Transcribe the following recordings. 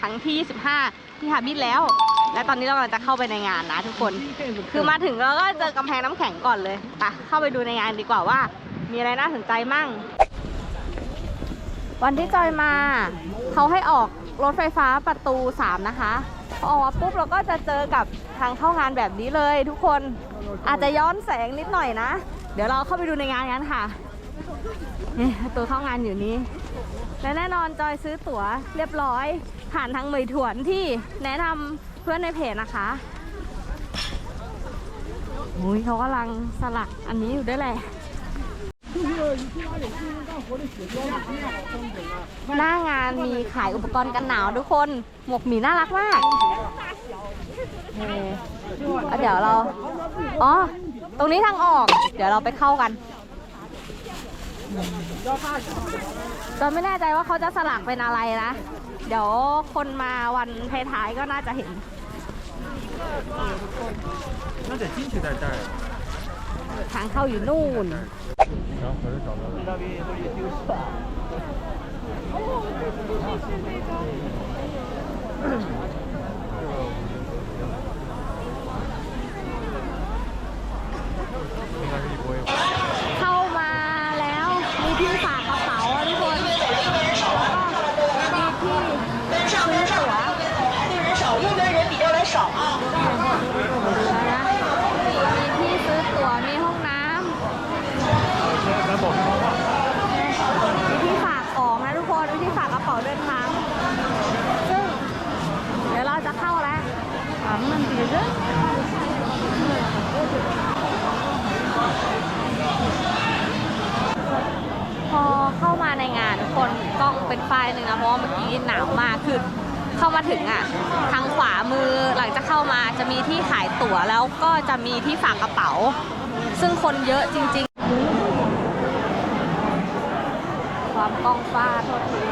ครั้งที่ 25 ที่ฮาบิทแล้ว และตอนนี้เรากำลังจะเข้าไปในงานนะทุกคน คือมาถึงเราก็เจอกำแพงน้ำแข็งก่อนเลยไปเข้าไปดูในงานดีกว่าว่า มีอะไรน่าสนใจมั่ง วันที่จอยมา เขาให้ออกรถไฟฟ้าประตู 3 นะคะพอออกมาปุ๊บเราก็จะเจอกับทางเข้างานแบบนี้เลยทุกคนอาจจะย้อนแสงนิดหน่อยนะ เดี๋ยวเราเข้าไปดูในงานกันค่ะนี่ประตูเข้างานอยู่นี้ และแน่นอนจอยซื้อตั๋วเรียบร้อย ผ่านทางเหมยถวนที่แนะนำเพื่อนในเพจนะคะโอ้ยเขากำลังสลักอันนี้อยู่ด้วยแหละหน้างานมีขายอุปกรณ์กันหนาวทุกคน หมวกหมีน่ารักมากเเอาเดี๋ยวเรา อ๋อ ตรงนี้ทางออก เดี๋ยวเราไปเข้ากัน จนไม่แน่ใจว่าเขาจะสลักเป็นอะไรนะ เดี๋ยวคนมาวันท้ายๆก็น่าจะเห็น 那得进去再带。 ทางเข้าอยู่นู่น 然后回来找到了。 เข้ คนกล้องเป็นไฟล์หนึ่งนะเพราะว่าเมื่อกี้หนาวมากคือเข้ามาถึงอะทางขวามือหลังจากเข้ามาจะมีที่ขายตั๋วแล้วก็จะมีที่ฝากกระเป๋า ซึ่งคนเยอะจริง ๆ ความกล้องฟ้าโทษที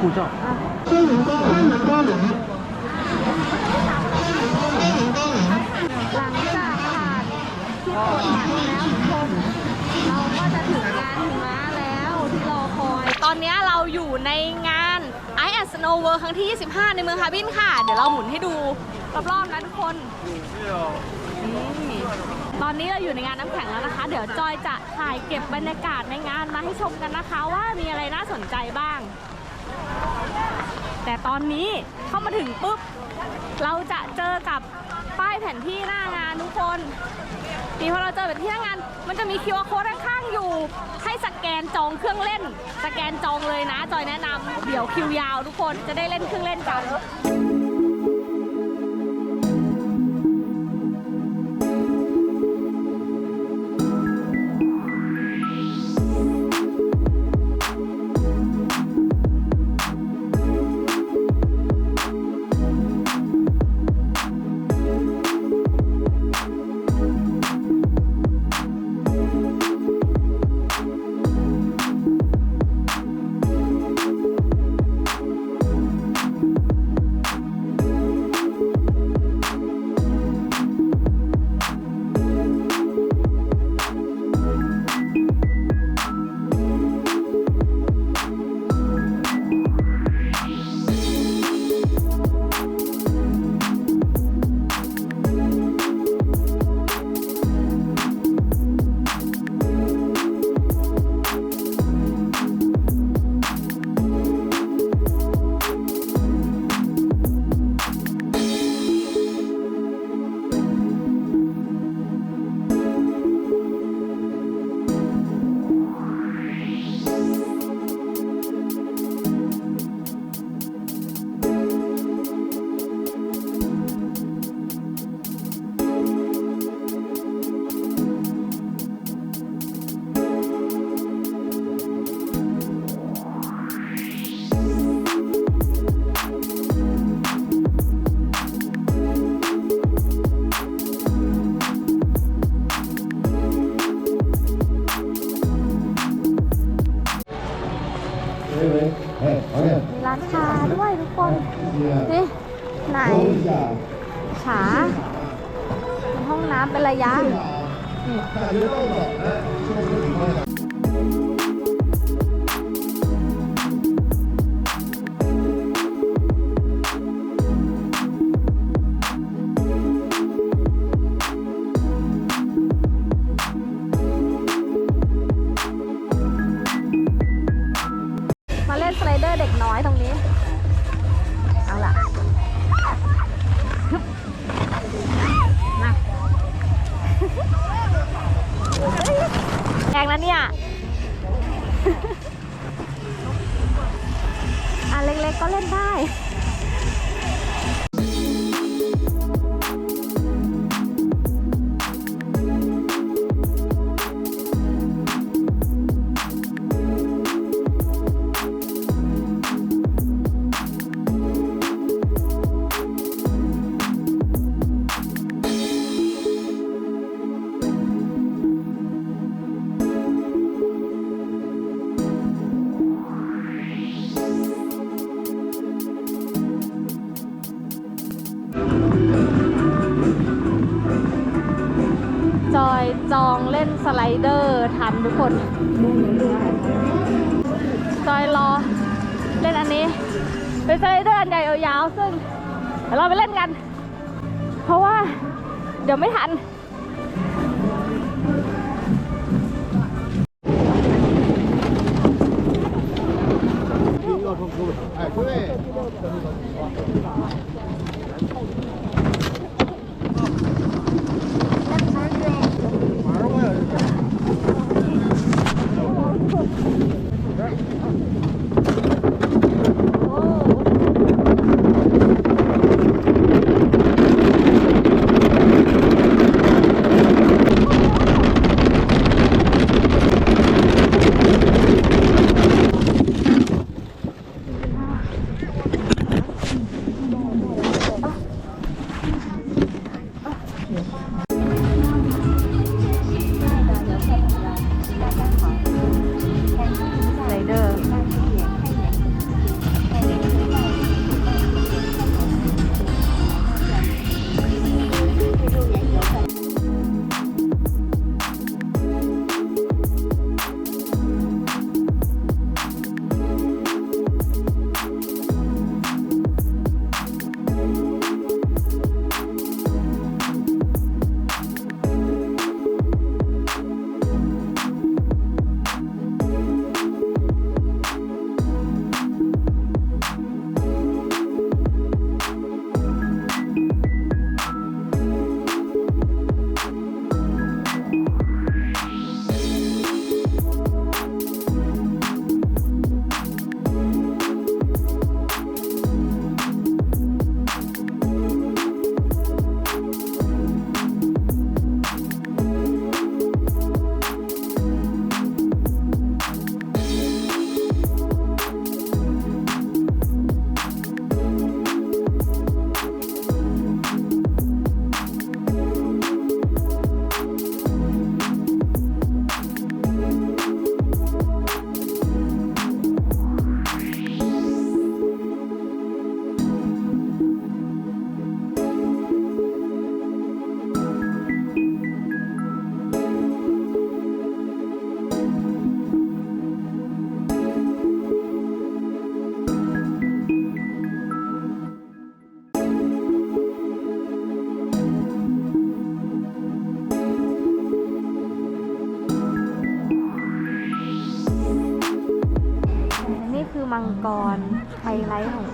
护照。ห อยตอนนี้เราอยู่ในงาน Ice and Snow World ครั้งที่ 25 ในเมืองฮาร์บินค่ะ เดี๋ยวเราหมุนให้ดูรอบๆนะทุกคนนี่ตอนนี้เราอยู่ในงานน้ำแข็งแล้วนะคะ เดี๋ยวจอยจะถ่ายเก็บบรรยากาศในงานมาให้ชมกันนะคะว่ามีอะไรน่าสนใจบ้าง แต่ตอนนี้เข้ามาถึงปุ๊บ เราจะเจอกับป้ายแผนที่หน้างานทุกคนนี่พอเราเจอแบบที่หน้างาน มันจะมีคิวอาร์โค้ดข้างๆอยู่ให้ นจองเครื่องเล่น สแกนจองเลยนะ จอยแนะนำเดี๋ยวคิวยาวทุกคนจะได้เล่นเครื่องเล่นกันามีห้องน้ำเป็นระยะมาเล่นสไลเดอร์เด็กน้อยตรงนี้ เอาล่ะ แรงแล้วเนี่ย อันเล็กๆก็เล่นได้ จอยจองเล่นสไลเดอร์ทันทุกคน จอยรอเล่นอันนี้ เป็นสไลเดอร์อันใหญ่ยาวๆซึ่งเดี๋ยวเราไปเล่นกัน เพราะว่าเดี๋ยวไม่ทัน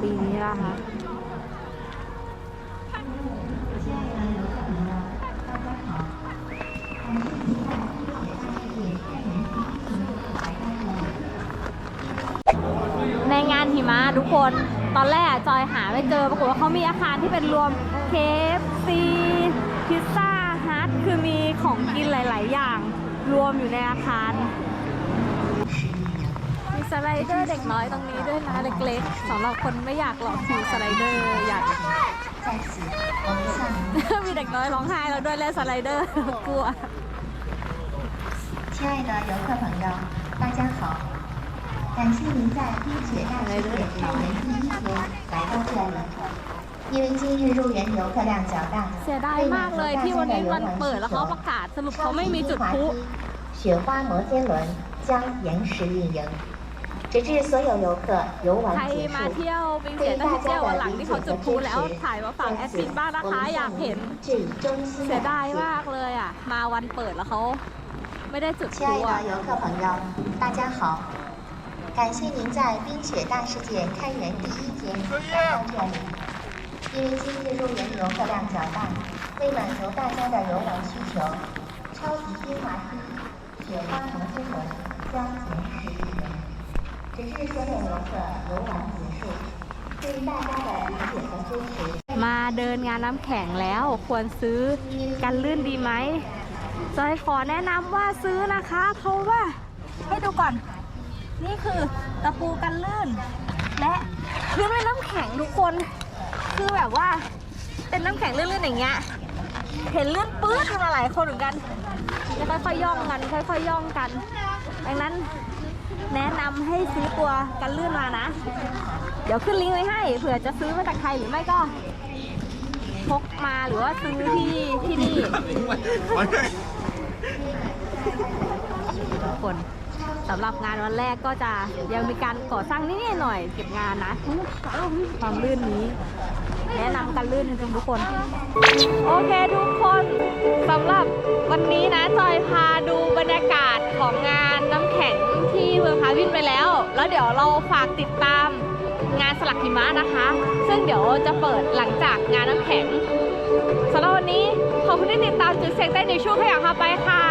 ปีนี้นะคะในงานหิมะทุกคนตอนแรกจอยหาไม่เจอปรากฏว่าเขามีอาคารที่เป็นรวมเคฟซีพิซซ่าฮัทคือมีของกินหลาย ๆ อย่าง รวมอยู่ในอาคาร ไลเดอร์เด็กน้อยตรงนี้ด้วยนะเล็กๆสำหรับคนไม่อยากหลอกคิวสไลเดอร์อยาก มีเด็กน้อยร้องไห้แล้วด้วยเล่นสไลเดอร์ กลัว 亲爱的游客朋友，大家好！感谢您在冰雪大世界草原第一天来到这里。 因为今日入园游客量较大， เสียดายมากเลยที่วันนี้วันเปิดแล้วเขาประกาศสรุปเขาไม่มีจุดพลุ 雪花摩天轮将延时运营， 直至所有游客游玩结束。为大家的理解和支持我们将在冰雪大世界开园第一天来到这里。因为今天入园游客量较大为满足大家的游玩需求超级冰滑梯雪花摩天轮将结束 มาเดินงานน้ำแข็งแล้วควรซื้อกันลื่นดีไหมจอยขอแนะนำว่าซื้อนะคะ เพราะว่าให้ดูก่อน นี่คือตะปูกันลื่น และพื้นเป็นน้ำแข็งทุกคน คือแบบว่า เป็นน้ำแข็งลื่นๆอย่างเงี้ยเห็นลื่นปื๊ดกันมาหลายคนเหมือนกันค่อยๆย่องกันค่อยๆย่องกันดังนั้น แนะนำให้ซื้อตัวกันลื่นมานะ เดี๋ยวขึ้นลิงก์ไว้ให้เผื่อจะซื้อมาจากไทยหรือไม่ก็พกมาหรือว่าซื้อที่ที่นี่ทุกคนสำหรับงานวันแรกก็จะยังมีการก่อสร้างนิดๆหน่อยๆเก็บงานนะความลื่นนี้ แนะนำกันลื่นจริงๆทุกคน โอเคทุกคนสำหรับวันนี้นะจอยพาดูบรรยากาศของงานน้ำแข็งที่เมืองพาวินไปแล้ว แล้วเดี๋ยวเราฝากติดตามงานสลักหิมะนะคะ ซึ่งเดี๋ยวจะเปิดหลังจากงานน้ำแข็งสำหรับวันนี้ขอบคุณที่ติดตามจุดเซ็กได้ในช่วงขยับพาไปค่ะ